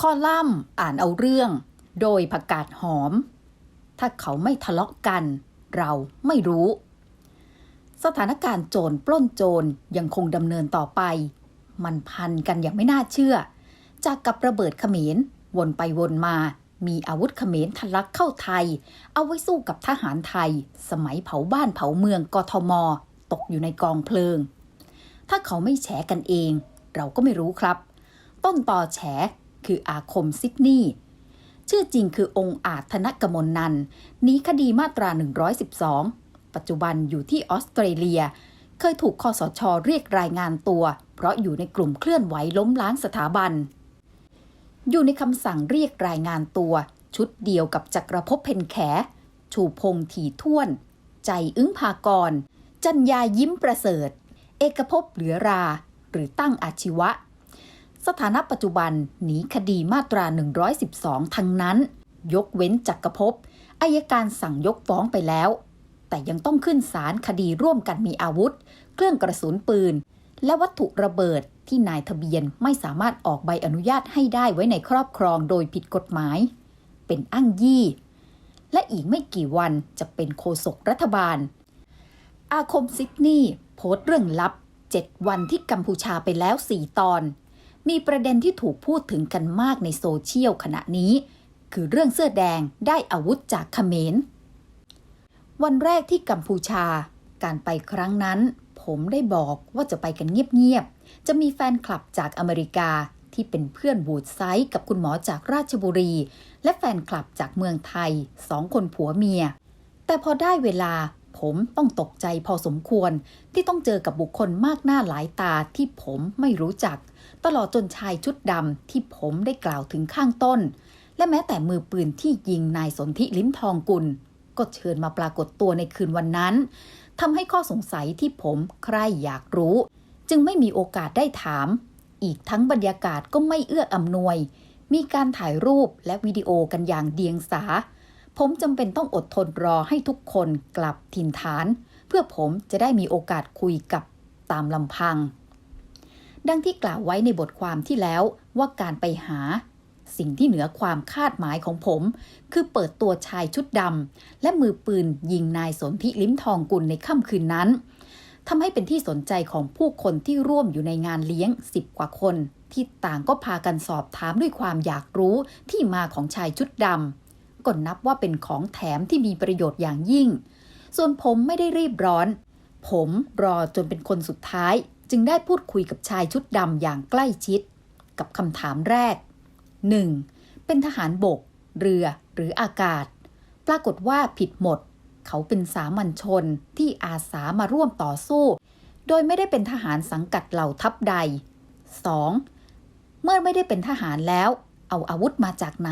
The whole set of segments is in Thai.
ข้อล่ำอ่านเอาเรื่อง โดยผักกาดหอม ถ้าเขาไม่ทะเลาะกัน เราไม่รู้ สถานการณ์โจรปล้นโจรยังคงดำเนินต่อไป มันพันกันอย่างไม่น่าเชื่อ จากกับระเบิดเขมรวนไปวนมา มีอาวุธเขมรทะลักเข้าไทย เอาไว้สู้กับทหารไทย สมัยเผาบ้านเผาเมืองกทม ตกอยู่ในกองเพลิง ถ้าเขาไม่แฉกันเอง เราก็ไม่รู้ครับ ต้นต่อแฉ คืออาคมซิดนีย์ชื่อจริงคือองค์อาจธนกมลนันนี้คดีมาตรา 112 ปัจจุบันอยู่ที่ออสเตรเลีย เคยถูกคอสชเรียกรายงานตัว เพราะอยู่ในกลุ่มเคลื่อนไหวล้มล้างสถาบัน อยู่ในคำสั่งเรียกรายงานตัว ชุดเดียวกับจักรภพเพนแข ชูพงถีท่วน ใจอึ้งพากร จัญญายิ้มประเสริฐ เอกภพเหลือรา หรือตั้งอาชีวะ สถานะปัจจุบันหนีคดีมาตรา 112 ทั้งนั้น ยกเว้นจักกรภพอายการสั่งยกฟ้องไปแล้ว แต่ยังต้องขึ้นศาลคดีร่วมกันมีอาวุธ เครื่องกระสุนปืน และวัตถุระเบิดที่นายทะเบียนไม่สามารถออกใบอนุญาตให้ได้ไว้ในครอบครองโดยผิดกฎหมาย เป็นอ้างยี่ และอีกไม่กี่วันจะเป็นโฆษกรัฐบาล อาคมซิดนีย์โพสต์เรื่องลับ 7 วันที่กัมพูชาไปแล้ว 4 ตอน มีประเด็นที่ถูกพูดถึงกันมากในโซเชียลขณะนี้ คือเรื่องเสื้อแดงได้อาวุธจากเขมร วันแรกที่กัมพูชา การไปครั้งนั้น ผมได้บอกว่าจะไปกันเงียบๆ จะมีแฟนคลับจากอเมริกาที่เป็นเพื่อนบูดไซต์กับคุณหมอจากราชบุรี และแฟนคลับจากเมืองไทยสองคนผัวเมีย แต่พอได้เวลา ผมต้องตกใจพอสมควร ที่ต้องเจอกับบุคคลมากหน้าหลายตาที่ผมไม่รู้จัก ตลอดจนชายชุดดำที่ผมได้กล่าวถึงข้างต้น และแม้แต่มือปืนที่ยิงนายสนธิลิ้มทองกุล ก็เชิญมาปรากฏตัวในคืนวันนั้นทำให้ข้อสงสัยที่ผมใครอยากรู้ จึงไม่มีโอกาสได้ถาม อีกทั้งบรรยากาศก็ไม่เอื้ออำนวย มีการถ่ายรูปและวิดีโอกันอย่างเดียงสา ผมจำเป็นต้องอดทนรอให้ทุกคนกลับถิ่นฐาน เพื่อผมจะได้มีโอกาสคุยกับตามลำพัง ดังที่กล่าวไว้ในบทความที่แล้วว่าการไปหา สิ่งที่เหนือความคาดหมายของผม คือเปิดตัวชายชุดดำและมือปืนยิงนายสนธิลิ้มทองกุลในค่ำคืนนั้นทำให้เป็นที่สนใจของผู้คนที่ร่วมอยู่ในงานเลี้ยงสิบกว่าคน ที่ต่างก็พากันสอบถามด้วยความอยากรู้ที่มาของชายชุดดำ ก็นับว่าเป็นของแถมที่มีประโยชน์อย่างยิ่ง ส่วนผมไม่ได้รีบร้อน ผมรอจนเป็นคนสุดท้าย จึงได้พูดคุยกับชายชุดดำอย่างใกล้ชิด กับคำถามแรก 1. เป็นทหารบก เรือหรืออากาศ ปรากฏว่าผิดหมด เขาเป็นสามัญชนที่อาสามาร่วมต่อสู้ โดยไม่ได้เป็นทหารสังกัดเหล่าทัพใด 2. เมื่อไม่ได้เป็นทหารแล้ว เอาอาวุธมาจากไหน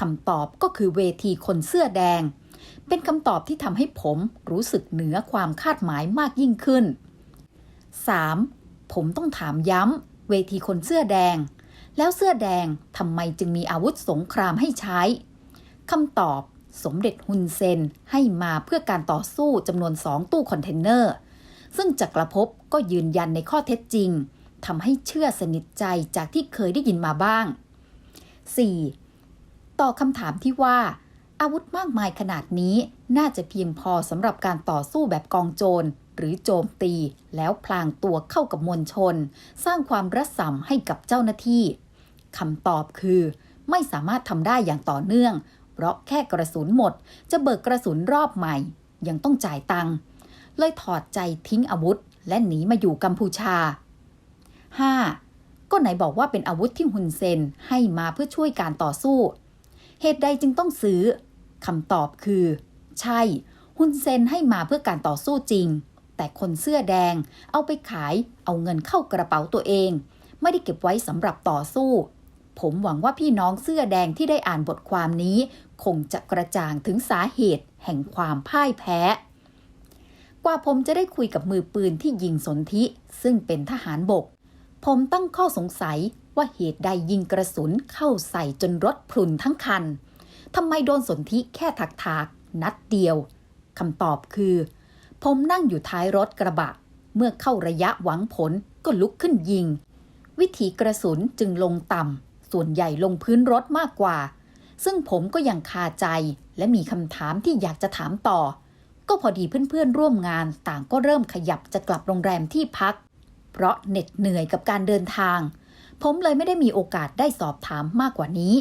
คำตอบก็คือเวทีคนเสื้อแดง เป็นคำตอบที่ทำให้ผมรู้สึกเหนือความคาดหมายมากยิ่งขึ้น 3. ผมต้องถามย้ำเวทีคนเสื้อแดง แล้วเสื้อแดงทำไมจึงมีอาวุธสงครามให้ใช้คำตอบสมเด็จฮุนเซนให้มาเพื่อการต่อสู้จำนวนสองตู้คอนเทนเนอร์ ซึ่งจักรภพก็ยืนยันในข้อเท็จจริงทำให้เชื่อสนิทใจจากที่เคยได้ยินมาบ้าง 4. ต่อคำถามที่ว่า อาวุธมากมายขนาดนี้น่าจะเพียงพอสำหรับการต่อสู้แบบกองโจร หรือโจมตี แล้วพลางตัวเข้ากับมวลชน สร้างความรัศมให้กับเจ้าหน้าที่คำตอบคือ ไม่สามารถทำได้อย่างต่อเนื่อง เพราะแค่กระสุนหมด จะเบิกกระสุนรอบใหม่ ยังต้องจ่ายตังค์เลยถอดใจทิ้งอาวุธ และหนีมาอยู่กัมพูชา 5. ก็ไหนบอกว่าเป็นอาวุธที่ฮุนเซนให้มาเพื่อช่วยการต่อสู้ เหตุใดจึงต้องซื้อคำตอบคือ ใช่ฮุนเซนให้มาเพื่อการต่อสู้จริง แต่คนเสื้อแดงเอาไปขายเอาเงินเข้ากระเป๋าตัวเอง ไม่ได้เก็บไว้สำหรับต่อสู้ ผมหวังว่าพี่น้องเสื้อแดงที่ได้อ่านบทความนี้ คงจะกระจ่างถึงสาเหตุแห่งความพ่ายแพ้ กว่าผมจะได้คุยกับมือปืนที่ยิงสนธิซึ่งเป็นทหารบก ผมตั้งข้อสงสัย ว่าเหตุใดยิงกระสุนเข้าใส่จนรถพลุนทั้งคันทำไมโดนสนธิแค่ถักถากนัดเดียวคำตอบคือ ผมนั่งอยู่ท้ายรถกระบะ เมื่อเข้าระยะหวังผลก็ลุกขึ้นยิง วิถีกระสุนจึงลงต่ำส่วนใหญ่ลงพื้นรถมากกว่า ซึ่งผมก็ยังคาใจและมีคำถามที่อยากจะถามต่อ ก็พอดีเพื่อนๆร่วมงานต่างก็เริ่มขยับจะกลับโรงแรมที่พัก เพราะเหน็ดเหนื่อยกับการเดินทาง ผมเลยไม่ได้มีโอกาสได้สอบถามมากกว่านี้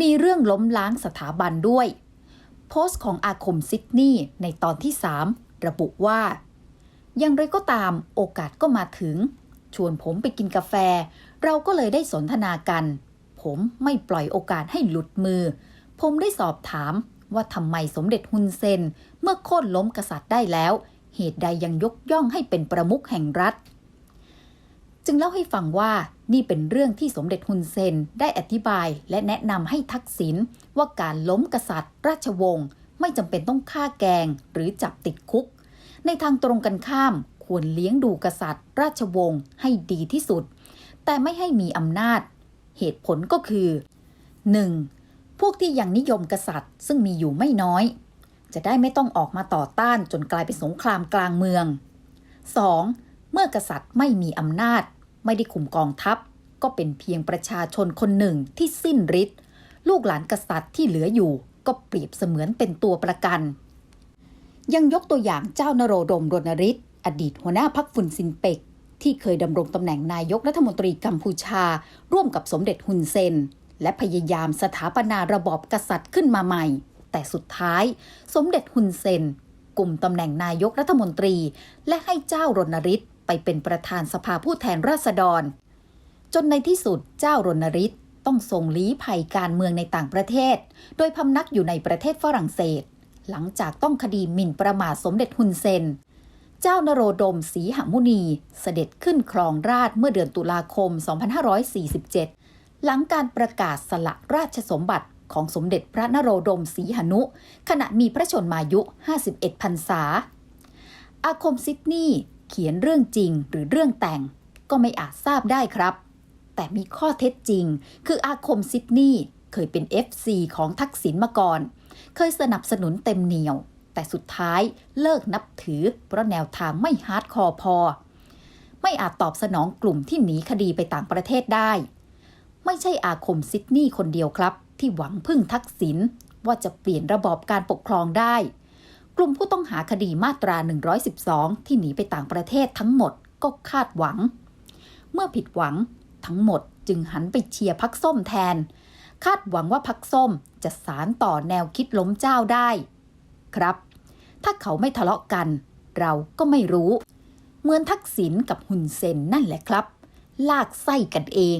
มีเรื่องล้มล้างสถาบันด้วย โพสต์ของอาคมซิดนีย์ในตอนที่ 3 ระบุว่า อย่างไรก็ตามโอกาสก็มาถึง ชวนผมไปกินกาแฟ เราก็เลยได้สนทนากัน ผมไม่ปล่อยโอกาสให้หลุดมือ ผมได้สอบถามว่าทำไมสมเด็จฮุนเซน เมื่อโค่นล้มกษัตริย์ได้แล้ว เหตุใดยังยกย่องให้เป็นประมุขแห่งรัฐ จึงเล่าให้ฟังว่านี่เป็นเรื่องที่สมเด็จฮุนเซนได้อธิบายและแนะนำให้ทักษิณว่าการล้มกษัตริย์ ราชวงศ์ไม่จำเป็นต้องฆ่าแกงหรือจับติดคุก ในทางตรงกันข้ามควรเลี้ยงดูกษัตริย์ ราชวงศ์ให้ดีที่สุด แต่ไม่ให้มีอำนาจ เหตุผลก็คือ 1. พวกที่ยังนิยมกษัตริย์ซึ่งมีอยู่ไม่น้อย จะได้ไม่ต้องออกมาต่อต้านจนกลายเป็นสงครามกลางเมือง 2. เมื่อกษัตริย์ไม่มีอำนาจ ไม่ได้คุมกองทัพ ก็เป็นเพียงประชาชนคนหนึ่งที่สิ้นฤทธิ์ลูกหลานกษัตริย์ที่เหลืออยู่ ก็เปรียบเสมือนเป็นตัวประกัน ยังยกตัวอย่างเจ้านโรดมรณฤทธิ์อดีตหัวหน้าพักฟุนซินเปก ที่เคยดำรงตำแหน่งนายกรัฐมนตรีกัมพูชา ร่วมกับสมเด็จฮุนเซน และพยายามสถาปนาระบอบกษัตริย์ขึ้นมาใหม่ แต่สุดท้าย สมเด็จฮุนเซนกลุ่มตำแหน่งนายกรัฐมนตรี และให้เจ้ารณฤทธิ์ ไปเป็นประธานสภาผู้แทนราษฎร จนในที่สุดเจ้ารณฤทธิ์ต้องส่งลี้ภัยการเมืองในต่างประเทศ โดยพำนักอยู่ในประเทศฝรั่งเศส หลังจากต้องคดีหมิ่นประมาทสมเด็จฮุนเซน เจ้านโรดมศรีหมุนี เสด็จขึ้นครองราชเมื่อเดือนตุลาคม 2547 หลังการประกาศสละราชสมบัติของสมเด็จพระนโรดมศรีหนุ ขณะมีพระชนมายุ 51พรรษา อาคมซิดนีย์ เขียนเรื่องจริงหรือเรื่องแต่ง ก็ไม่อาจทราบได้ครับ แต่มีข้อเท็จจริง คืออาคมซิดนีย์เคยเป็น FC ของทักษิณมาก่อน เคยสนับสนุนเต็มเหนียว แต่สุดท้ายเลิกนับถือ เพราะแนวทางไม่ฮาร์ดคอร์พอ ไม่อาจตอบสนองกลุ่มที่หนีคดีไปต่างประเทศได้ ไม่ใช่อาคมซิดนีย์คนเดียวครับ ที่หวังพึ่งทักษิณว่าจะเปลี่ยนระบอบการปกครองได้ กลุ่มผู้ต้องหาคดีมาตรา 112 ที่หนีไปต่างประเทศทั้งหมดก็คาดหวัง เมื่อผิดหวังทั้งหมดจึงหันไปเชียร์พักส้มแทน คาดหวังว่าพักส้มจะสารต่อแนวคิดล้มเจ้าได้ ครับ ถ้าเขาไม่ทะเลาะกัน เราก็ไม่รู้ เหมือนทักษิณกับหุนเซนนั่นแหละครับ ลากไส้กันเอง